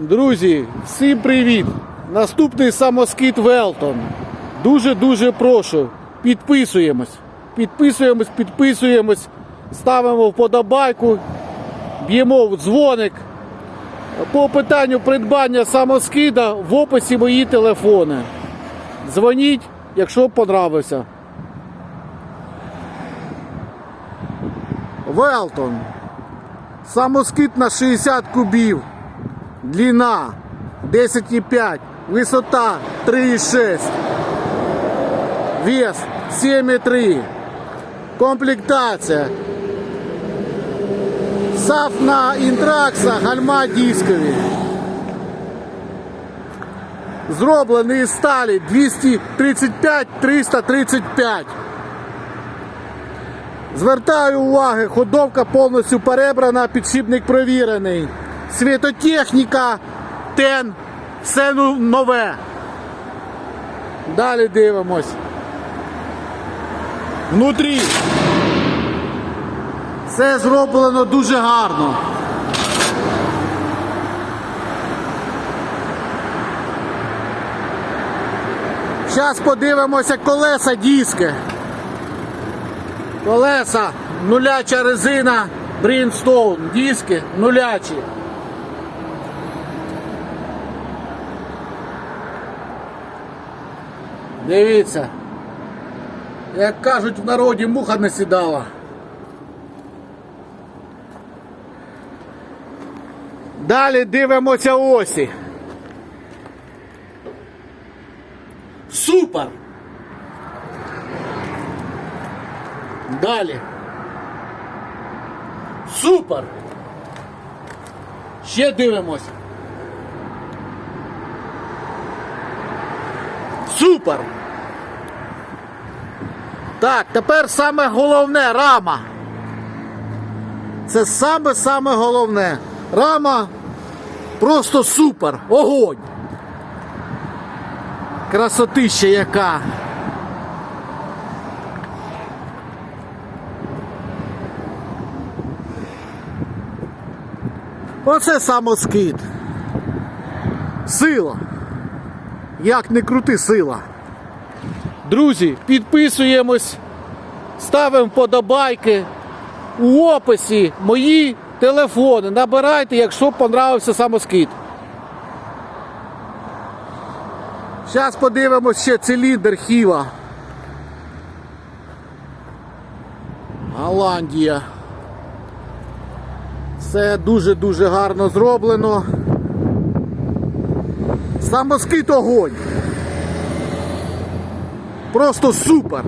Друзі, всім привіт! Наступний самоскид Велтон. Дуже-дуже прошу. Підписуємось. Підписуємось, підписуємось, ставимо вподобайку, б'ємо в дзвоник. По питанню придбання самоскида в описі мої телефони. Дзвоніть, якщо понравився. Велтон. Самоскид на 60 кубів. Длина 10,5. Висота 3,6. Вес 7,3. Комплектація. САФ на інтракса, гальма дискові. Зроблений із сталі 235-335. Звертаю уваги, ходовка повністю перебрана, підшипник провірений. Світотехніка, тен, все ну- нове. Далі дивимось. Внутрі. Все зроблено дуже гарно. Зараз подивимося колеса диски. Колеса, нуляча резина, Брінстоун, диски нулячі. Дивіться. Як кажуть в народі, муха не сідала. Далі дивимося осі. Супер! Далі. Супер! Ще дивимося. Супер! Так, тепер саме головне рама. Це саме саме головне. Рама просто супер. Огонь. Красотища яка. Оце самоскид. Сила. Як не крути сила. Друзі, підписуємось, ставимо вподобайки. У описі мої телефони. Набирайте, якщо понравився самоскид. Зараз подивимось ще циліндр Хіва. Голландія. Все дуже-дуже гарно зроблено. Самоскид огонь. Просто супер.